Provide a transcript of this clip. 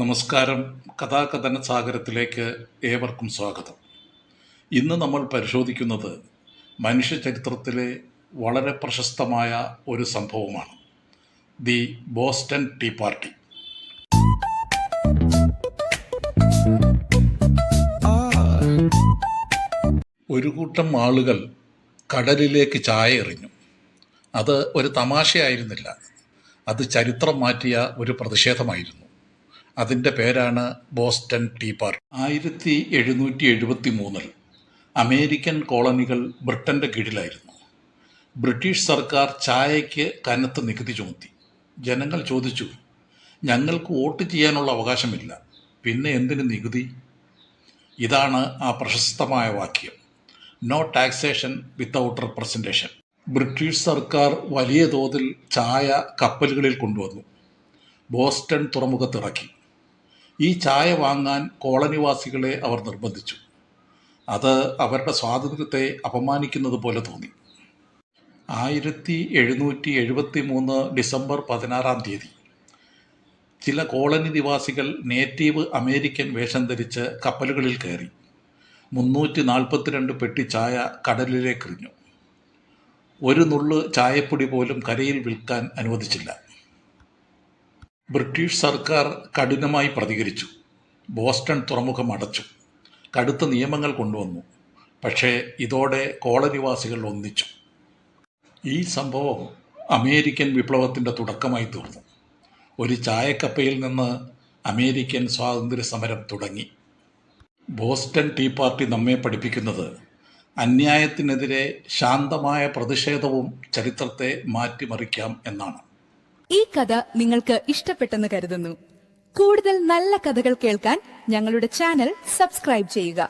നമസ്കാരം. കഥാകഥന സാഗരത്തിലേക്ക് ഏവർക്കും സ്വാഗതം. ഇന്ന് നമ്മൾ പരിശോധിക്കുന്നത് മനുഷ്യചരിത്രത്തിലെ വളരെ പ്രശസ്തമായ ഒരു സംഭവമാണ്. The Boston tea party. ഒരു കൂട്ടം ആളുകൾ കടലിലേക്ക് ചായ എറിഞ്ഞു. അത് ഒരു തമാശയായിരുന്നില്ല. അത് ചരിത്രം മാറ്റിയ ഒരു പ്രതിഷേധമായിരുന്നു. അതിന്റെ പേരാണ് ബോസ്റ്റൺ ടീ പാർട്ടി ആയിരത്തി എഴുന്നൂറ്റി എഴുപത്തി മൂന്നിൽ അമേരിക്കൻ കോളനികൾ ബ്രിട്ടന്റെ കീഴിലായിരുന്നു. ബ്രിട്ടീഷ് സർക്കാർ ചായയ്ക്ക് കനത്ത് നികുതി ചുമത്തി. ജനങ്ങൾ ചോദിച്ചു ഞങ്ങൾക്ക് വോട്ട് ചെയ്യാനുള്ള അവകാശമില്ല. പിന്നെ എന്തിന് നികുതി? ഇതാണ് ആ പ്രശസ്തമായ വാക്യം. No taxation without representation British സർക്കാർ വലിയ തോതിൽ ചായ കപ്പലുകളിൽ കൊണ്ടുവന്നു. ബോസ്റ്റൺ തുറമുഖത്തിറക്കി. ഈ ചായ വാങ്ങാൻ കോളനിവാസികളെ അവർ നിർബന്ധിച്ചു. അത് അവരുടെ സ്വാതന്ത്ര്യത്തെ അപമാനിക്കുന്നത് പോലെ തോന്നി. ആയിരത്തി എഴുന്നൂറ്റി എഴുപത്തി മൂന്ന് ഡിസംബർ പതിനാറാം തീയതി ചില കോളനി നിവാസികൾ നേറ്റീവ് അമേരിക്കൻ വേഷം ധരിച്ച് കപ്പലുകളിൽ കയറി. മുന്നൂറ്റി നാൽപ്പത്തിരണ്ട് പെട്ടി ചായ കടലിലേക്കെറിഞ്ഞു ഒരു നുള്ള് ചായപ്പൊടി പോലും കരയിൽ വിൽക്കാൻ അനുവദിച്ചില്ല. ബ്രിട്ടീഷ് സർക്കാർ കഠിനമായി പ്രതികരിച്ചു. ബോസ്റ്റൺ തുറമുഖം അടച്ചു. കടുത്ത നിയമങ്ങൾ കൊണ്ടുവന്നു. പക്ഷേ ഇതോടെ കോളനിവാസികൾ ഒന്നിച്ചു. ഈ സംഭവം അമേരിക്കൻ വിപ്ലവത്തിന്റെ തുടക്കമായി തീർന്നു. ഒരു ചായക്കപ്പയിൽ നിന്ന് അമേരിക്കൻ സ്വാതന്ത്ര്യ സമരം തുടങ്ങി. ബോസ്റ്റൺ ടീ പാർട്ടി നമ്മെ പഠിപ്പിക്കുന്നത് അന്യായത്തിനെതിരെ ശാന്തമായ പ്രതിഷേധവും ചരിത്രത്തെ മാറ്റിമറിക്കാം എന്നാണ്. ഈ കഥ നിങ്ങൾക്ക് ഇഷ്ടപ്പെട്ടെന്ന് കരുതുന്നു. കൂടുതൽ നല്ല കഥകൾ കേൾക്കാൻ ഞങ്ങളുടെ ചാനൽ സബ്സ്ക്രൈബ് ചെയ്യുക.